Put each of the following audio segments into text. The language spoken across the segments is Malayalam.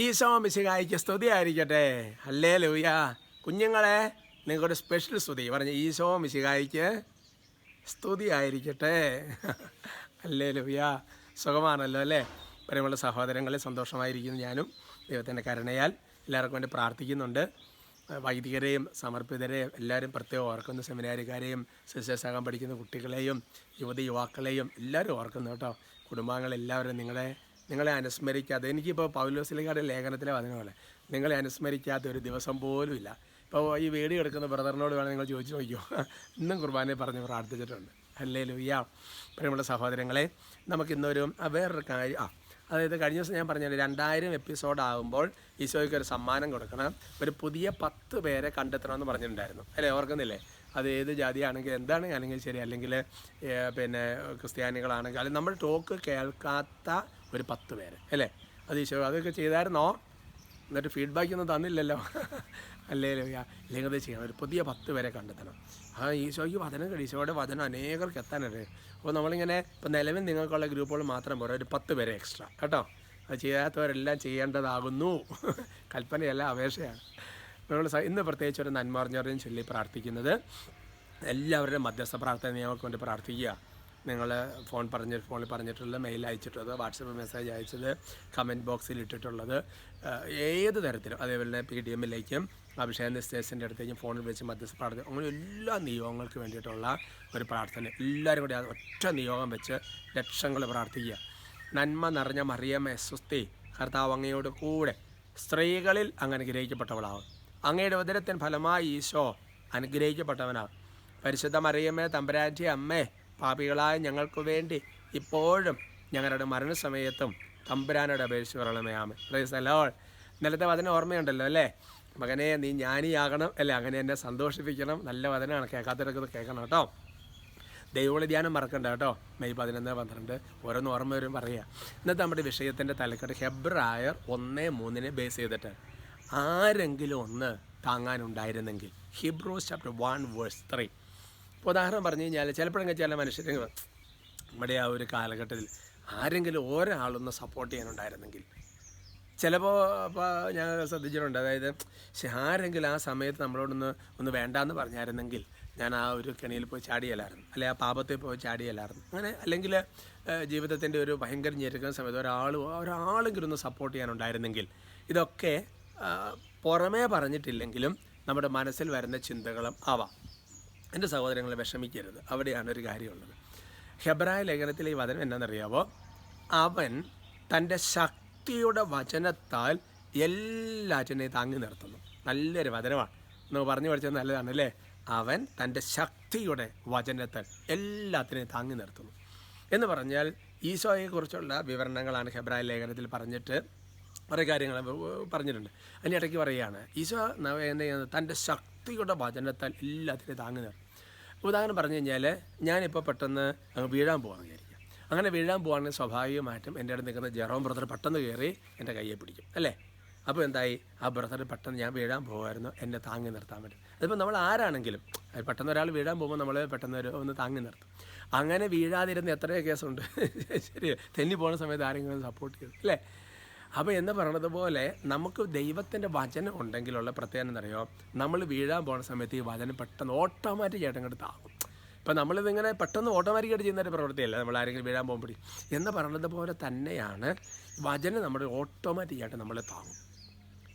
ഈശോ മിശിഹായിക്ക് സ്തുതി ആയിരിക്കട്ടെ അല്ലേ ലൂയ കുഞ്ഞുങ്ങളെ നിങ്ങളുടെ സ്പെഷ്യൽ സ്തുതി. പറഞ്ഞ ഈശോ മിശിഹായിക്ക് സ്തുതി ആയിരിക്കട്ടെ അല്ലേ ലൂയ സുഖമാണല്ലോ അല്ലേ? പ്രിയമുള്ള സഹോദരങ്ങളെ സന്തോഷമായിരിക്കുന്നു ഞാനും. ദൈവത്തിന്റെ കരുണയാൽ എല്ലാവർക്കും വേണ്ടി പ്രാർത്ഥിക്കുന്നുണ്ട്. വൈദികരെയും സമർപ്പിതരെയും എല്ലാവരും പ്രത്യേകം ഓർക്കുന്നു സെമിനാരിക്കാരെയും സിസ്റ്റേഴ്സാകാൻ പഠിക്കുന്ന കുട്ടികളെയും യുവതി യുവാക്കളെയും എല്ലാവരും ഓർക്കുന്നു കേട്ടോ. കുടുംബാംഗങ്ങളെല്ലാവരും നിങ്ങളെ നിങ്ങളെ അനുസ്മരിക്കാതെ എനിക്കിപ്പോൾ പൗലോസിലിങ്ങാടെ ലേഖനത്തിലെ വചന പോലെ നിങ്ങളെ അനുസ്മരിക്കാത്ത ഒരു ദിവസം പോലും ഇല്ല ഇപ്പോൾ ഈ വീഡിയോ എടുക്കുന്ന ബ്രദറിനോട് വേണം നിങ്ങൾ ചോദിച്ചു നോക്കിയോ ഇന്നും കുർബാനയെ പറഞ്ഞ് പ്രാർത്ഥിച്ചിട്ടുണ്ട്. അല്ലേ ലുയ്യ പ്രിയമുള്ള സഹോദരങ്ങളെ നമുക്കിന്നൊരു വേറൊരു കാര്യം ആ അതായത് കഴിഞ്ഞ ദിവസം ഞാൻ പറഞ്ഞത് രണ്ടായിരം എപ്പിസോഡ് ആകുമ്പോൾ ഈശോയ്ക്ക് ഒരു സമ്മാനം കൊടുക്കണം. ഒരു പുതിയ പത്ത് പേരെ കണ്ടെത്തണമെന്ന് പറഞ്ഞിട്ടുണ്ടായിരുന്നു. അല്ലേ ഓർക്കുന്നില്ലേ? അത് ഏത് ജാതിയാണെങ്കിൽ എന്താണ് അല്ലെങ്കിൽ ശരി അല്ലെങ്കിൽ പിന്നെ ക്രിസ്ത്യാനികളാണെങ്കിൽ അല്ലെങ്കിൽ നമ്മൾ ടോക്ക് കേൾക്കാത്ത ഒരു പത്ത് പേര് അല്ലേ? അത് ഈശോ അതൊക്കെ ചെയ്തായിരുന്നോ? എന്നിട്ട് ഫീഡ്ബാക്ക് ഒന്നും തന്നില്ലല്ലോ. അല്ലേ അല്ലെങ്കിൽ അത് ചെയ്യണം ഒരു പുതിയ പത്ത് പേരെ കണ്ടെത്തണം. ആ ഈശോയ്ക്ക് വചനം കഴിയും ഈശോയുടെ വചനം അനേകർക്ക് എത്താനല്ലേ അപ്പോൾ നമ്മളിങ്ങനെ ഇപ്പോൾ നിലവിൽ നിങ്ങൾക്കുള്ള ഗ്രൂപ്പുകൾ മാത്രം പോരാ ഒരു പത്ത് പേരെ എക്സ്ട്രാ കേട്ടോ? അത് ചെയ്യാത്തവരെല്ലാം ചെയ്യേണ്ടതാകുന്നു. കൽപ്പനയല്ല അപേക്ഷയാണ്. നമ്മൾ ഇന്ന് പ്രത്യേകിച്ച് ഒരു നന്മാർഞ്ഞറിയും ചൊല്ലി പ്രാർത്ഥിക്കുന്നത് എല്ലാവരുടെയും മധ്യസ്ഥ പ്രാർത്ഥന ഞങ്ങൾക്ക് വേണ്ടി പ്രാർത്ഥിക്കുക. നിങ്ങൾ ഫോൺ പറഞ്ഞ ഫോണിൽ പറഞ്ഞിട്ടുള്ളത് മെയിൽ അയച്ചിട്ടുള്ളത് വാട്സപ്പ് മെസ്സേജ് അയച്ചത് കമന്റ് ബോക്സിൽ ഇട്ടിട്ടുള്ളത് ഏത് തരത്തിലും. അതേപോലെ തന്നെ പി ഡി എമ്മിലേക്കും അഭിഷേക നിശ്ചയസിന്റെ അടുത്തേക്കും ഫോണിൽ വിളിച്ച് മധ്യസ്ഥ പ്രാർത്ഥന അങ്ങനെ എല്ലാ നിയോഗങ്ങൾക്ക് വേണ്ടിയിട്ടുള്ള ഒരു പ്രാർത്ഥന. എല്ലാവരും കൂടി ഒറ്റ നിയോഗം വെച്ച് ലക്ഷങ്ങൾ പ്രാർത്ഥിക്കുക. നന്മ നിറഞ്ഞ മറിയമ്മ സ്വസ്തി കർത്താവ് അങ്ങയോട് കൂടെ സ്ത്രീകളിൽ അങ്ങ് അനുഗ്രഹിക്കപ്പെട്ടവളാവും. അങ്ങയുടെ ഉദരത്തിന് ഫലമായി ഈശോ അനുഗ്രഹിക്കപ്പെട്ടവനാണ് പരിശുദ്ധ മറിയമ്മേ തമ്പരാറ്റി അമ്മേ പാപികളായ ഞങ്ങൾക്ക് വേണ്ടി ഇപ്പോഴും ഞങ്ങളുടെ മരണസമയത്തും തമ്പുരാനോട് അപേക്ഷിച്ച് പറയണമേ ആമേ പ്രൈസ് അലോൾ ഇന്നലത്തെ വചനം ഓർമ്മയുണ്ടല്ലോ അല്ലേ? മകനെ നീ ജ്ഞാനിയാകണം. അല്ലേ? അങ്ങനെ എന്നെ സന്തോഷിപ്പിക്കണം. നല്ല വചനമാണ്. കേൾക്കാത്തവരൊക്കെ കേൾക്കണം കേട്ടോ. ദൈവവിളി ധ്യാനം മറക്കണ്ട കേട്ടോ. മെയ് പതിനൊന്ന് പന്ത്രണ്ട്. ഓരോന്ന് ഓർമ്മ വരും പറയുക ഇന്നത്തെ നമ്മുടെ വിഷയത്തിന്റെ തലക്കെട്ട് ഹെബ്രായർ ഒന്ന് മൂന്നിനെ ബേസ് ചെയ്തിട്ട് ആരെങ്കിലും ഒന്ന് താങ്ങാനുണ്ടായിരുന്നെങ്കിൽ. Hebrews chapter one verse three ഇപ്പോൾ ഉദാഹരണം പറഞ്ഞു കഴിഞ്ഞാൽ ചിലപ്പോഴെങ്കിൽ ചില മനുഷ്യർ നമ്മുടെ ആ ഒരു കാലഘട്ടത്തിൽ ആരെങ്കിലും ഒരാളൊന്ന് സപ്പോർട്ട് ചെയ്യാനുണ്ടായിരുന്നെങ്കിൽ. ചിലപ്പോൾ ഇപ്പോൾ ഞാൻ ശ്രദ്ധിച്ചിട്ടുണ്ട്. അതായത് പക്ഷെ ആരെങ്കിലും ആ സമയത്ത് നമ്മളോടൊന്ന് ഒന്ന് വേണ്ടാന്ന് പറഞ്ഞായിരുന്നെങ്കിൽ ഞാൻ ആ ഒരു കെണിയിൽ പോയി ചാടിയല്ലായിരുന്നു. അല്ലെ ആ പാപത്തിൽ പോയി ചാടിയല്ലായിരുന്നു. അങ്ങനെ അല്ലെങ്കിൽ ജീവിതത്തിന്റെ ഒരു ഭയങ്കര ഞെരുക്കുന്ന സമയത്ത് ഒരാൾ ഒരാളെങ്കിലും ഒന്ന് സപ്പോർട്ട് ചെയ്യാനുണ്ടായിരുന്നെങ്കിൽ ഇതൊക്കെ പുറമേ പറഞ്ഞിട്ടില്ലെങ്കിലും നമ്മുടെ മനസ്സിൽ വരുന്ന ചിന്തകളും ആവാം. എന്റെ സഹോദരങ്ങളെ വിഷമിക്കരുത്. അവിടെയാണ് ഒരു കാര്യമുള്ളത്. ഹെബ്രായ ലേഖനത്തിലെ ഈ വചനം എന്നാണെന്നറിയാവോ അവൻ തന്റെ ശക്തിയുടെ വചനത്താൽ എല്ലാറ്റിനെയും താങ്ങി നിർത്തുന്നു. നല്ലൊരു വചനമാണ്. എന്ന് പറഞ്ഞു പഠിച്ചത് നല്ലതാണ് അല്ലേ അവൻ തന്റെ ശക്തിയുടെ വചനത്താൽ എല്ലാത്തിനെയും താങ്ങി നിർത്തുന്നു. എന്ന് പറഞ്ഞാൽ ഈശോയെക്കുറിച്ചുള്ള വിവരണങ്ങളാണ് ഹെബ്രായ ലേഖനത്തിൽ പറഞ്ഞിട്ട് കുറേ കാര്യങ്ങൾ പറഞ്ഞിട്ടുണ്ട്. അതിനിടയ്ക്ക് പറയുകയാണ് ഈശോ എന്താ തന്റെ ശക്തിയുടെ വചനത്താൽ എല്ലാത്തിനെയും താങ്ങി നിർത്തും ഉദാഹരണം പറഞ്ഞു കഴിഞ്ഞാൽ ഞാനിപ്പോൾ പെട്ടെന്ന് വീഴാൻ പോകാമെന്ന് വിചാരിക്കാം അങ്ങനെ വീഴാൻ പോകുകയാണെങ്കിൽ സ്വാഭാവികമായിട്ടും എന്റെ അടുത്ത് നിൽക്കുന്ന ജെറോം ബ്രദർ പെട്ടെന്ന് കയറി എന്റെ കയ്യെ പിടിക്കും അല്ലേ? അപ്പോൾ എന്തായി? ആ ബ്രദർ പെട്ടെന്ന് ഞാൻ വീഴാൻ പോകുമായിരുന്നു എന്നെ താങ്ങി നിർത്താൻ പറ്റും അതിപ്പോൾ നമ്മൾ ആരാണെങ്കിലും പെട്ടെന്ന് ഒരാൾ വീഴാൻ പോകുമ്പോൾ നമ്മൾ പെട്ടെന്ന് ഒരു ഒന്ന് താങ്ങി നിർത്തും. അങ്ങനെ വീഴാതിരുന്ന എത്രയോ കേസുണ്ട്. ശരി തെന്നി പോകുന്ന സമയത്ത് ആരെങ്കിലും സപ്പോർട്ട് ചെയ്തു അല്ലേ? അപ്പോൾ എന്ന് പറയണത് പോലെ നമുക്ക് ദൈവത്തിന്റെ വചനം ഉണ്ടെങ്കിലുള്ള പ്രത്യേകത എന്നറിയോ നമ്മൾ വീഴാൻ പോകുന്ന സമയത്ത് ഈ വചനം പെട്ടെന്ന് ഓട്ടോമാറ്റിക് ആയിട്ട് അങ്ങോട്ട് താങ്ങും ഇപ്പം നമ്മളിതിങ്ങനെ പെട്ടെന്ന് ഓട്ടോമാറ്റിക്കായിട്ട് ചെയ്യുന്ന ഒരു പ്രവൃത്തിയല്ല? നമ്മൾ ആരെങ്കിലും വീഴാൻ പോകുമ്പോഴേ എന്ന് പറയുന്നത് പോലെ തന്നെയാണ് വചനം നമ്മുടെ ഓട്ടോമാറ്റിക്കായിട്ട് നമ്മളെ താങ്ങും.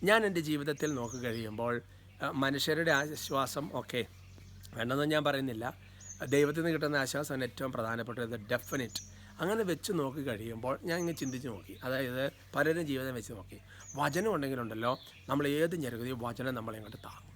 ഞാൻ എന്റെ ജീവിതത്തിൽ നോക്കി കഴിയുമ്പോൾ മനുഷ്യരുടെ ആശ്വാസം ഒക്കെ വേണ്ടെന്ന് ഞാൻ പറയുന്നില്ല. ദൈവത്തിൽ നിന്ന് കിട്ടുന്ന ആശ്വാസമാണ് ഏറ്റവും പ്രധാനപ്പെട്ടത്. ഡെഫിനിറ്റ് അങ്ങനെ വെച്ച് നോക്കി കഴിയുമ്പോൾ ഞാൻ ഇങ്ങനെ ചിന്തിച്ച് നോക്കി. അതായത് പലരും ജീവിതം വെച്ച് നോക്കി. വചനം ഉണ്ടെങ്കിലുണ്ടല്ലോ നമ്മൾ ഏത് ഞെരുകയും വചനം നമ്മളെ ഇങ്ങോട്ട് താങ്ങും.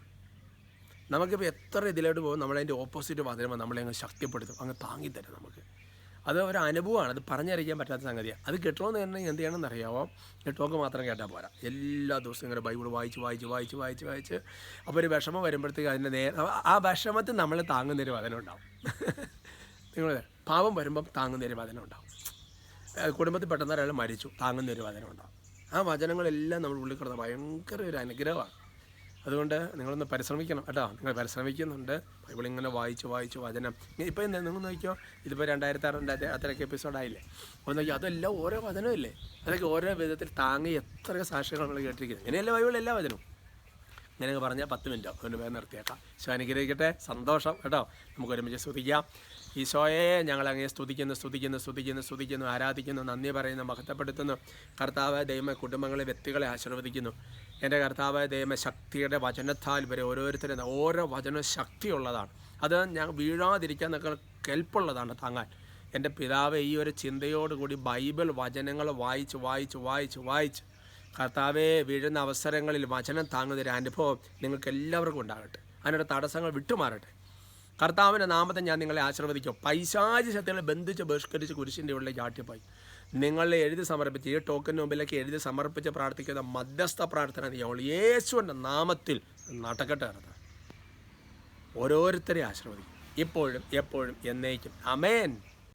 നമുക്കിപ്പോൾ എത്ര ഇതിലോട്ട് പോകും നമ്മളതിന്റെ ഓപ്പോസിറ്റ് വചനം നമ്മളെ അങ്ങ് ശക്തിപ്പെടുത്തും അങ്ങ് താങ്ങിത്തരും നമുക്ക്. അത് ഒരു അനുഭവമാണ് അത് പറഞ്ഞറിയിക്കാൻ പറ്റാത്ത സംഗതിയാണ് അത് കിട്ടണമെന്ന് തന്നെ എന്ത് ചെയ്യണമെന്ന് അറിയാമോ കിട്ടുമൊക്കെ മാത്രം കേട്ടാൽ പോരാ. എല്ലാ ദിവസവും ഇങ്ങനെ ബൈബിൾ വായിച്ച് വായിച്ച് വായിച്ച് വായിച്ച് വായിച്ച്. അപ്പോൾ ഒരു വിഷമം വരുമ്പോഴത്തേക്ക് അതിന്റെ നേ ആ വിഷമത്തിൽ നമ്മൾ താങ്ങുന്നൊരു വചനം ഉണ്ടാവും. നിങ്ങൾ പാവം വരുമ്പം താങ്ങുന്ന ഒരു വചനം ഉണ്ടാവും. കുടുംബത്തിൽ പെട്ടെന്ന് ഒരാൾ മരിച്ചു താങ്ങുന്ന ഒരു വചനം ഉണ്ടാവും. ആ വചനങ്ങളെല്ലാം നമ്മൾ ഉള്ളിൽ കിടന്ന ഭയങ്കര ഒരു അനുഗ്രഹമാണ്. അതുകൊണ്ട് നിങ്ങളൊന്ന് പരിശ്രമിക്കണം കേട്ടോ. നിങ്ങൾ പരിശ്രമിക്കുന്നുണ്ട്. ബൈബിൾ ഇങ്ങനെ വായിച്ച് വായിച്ച് വചനം. ഇപ്പോൾ എന്താ നിങ്ങൾ നോക്കിയോ ഇതിപ്പോൾ രണ്ടായിരത്തി ആറ് രണ്ടായിരത്തി അത്രയൊക്കെ എപ്പിസോഡായില്ലേ അപ്പോൾ നോക്കി അതെല്ലാം ഓരോ വചനമില്ലേ? അതൊക്കെ ഓരോ വിധത്തിൽ താങ്ങി എത്ര സാക്ഷികൾ നമ്മൾ കേട്ടിരിക്കുന്നത്. ഇങ്ങനെയല്ല ബൈബിൾ എല്ലാ വചനവും? ഇങ്ങനെ പറഞ്ഞാൽ പത്ത് മിനിറ്റോ. അതിന് വേഗം നിർത്തിയേക്കാം. ഈശോ അനുഗ്രഹിക്കട്ടെ. സന്തോഷം. കേട്ടോ. നമുക്ക് ഒരുമിച്ച് സ്തുതിക്കാം. ഈശോയെ ഞങ്ങൾ അങ്ങനെ സ്തുതിക്കുന്നു സ്തുതിക്കുന്നു സ്തുതിക്കുന്നു സ്തുതിക്കുന്നു ആരാധിക്കുന്നു നന്ദി പറയുന്നു മഹത്വപ്പെടുത്തുന്നു. കർത്താവ് ദൈവ കുടുംബങ്ങളെ വ്യക്തികളെ ആശീർവദിക്കുന്നു. എന്റെ കർത്താവ് ദൈവ ശക്തിയുടെ വചനത്താൽ വരെ ഓരോരുത്തരും ഓരോ വചനവും ശക്തിയുള്ളതാണ്. അത് ഞാൻ വീഴാതിരിക്കാൻ നിങ്ങൾക്ക് കെൽപ്പുള്ളതാണ് താങ്ങാൻ. എന്റെ പിതാവ് ഈ ഒരു ചിന്തയോടുകൂടി ബൈബിൾ വചനങ്ങൾ വായിച്ച് വായിച്ച് വായിച്ച് വായിച്ച് കർത്താവെ വീഴുന്ന അവസരങ്ങളിൽ വചനം താങ്ങുന്ന ഒരു അനുഭവം നിങ്ങൾക്ക് എല്ലാവർക്കും ഉണ്ടാകട്ടെ. അതിനുള്ള തടസ്സങ്ങൾ വിട്ടുമാറട്ടെ. കർത്താവിന്റെ നാമത്തെ ഞാൻ നിങ്ങളെ ആശീർവദിക്കും. പൈശാചി ശക്തികളെ ബന്ധിച്ച് ബഹിഷ്കരിച്ച് കുരിശിന്റെ ഉള്ളിൽ ചാട്ടിപ്പോയി നിങ്ങളെ എഴുതി സമർപ്പിച്ച് ഈ ടോക്കന് മുമ്പിലേക്ക് എഴുതി സമർപ്പിച്ച് പ്രാർത്ഥിക്കുന്ന മധ്യസ്ഥ പ്രാർത്ഥന ഞങ്ങൾ യേശുവിന്റെ നാമത്തിൽ നടക്കട്ടെ കർത്താവ്. ഓരോരുത്തരെ ആശീർവദിക്കും. ഇപ്പോഴും എപ്പോഴും എന്നേക്കും. അമേൻ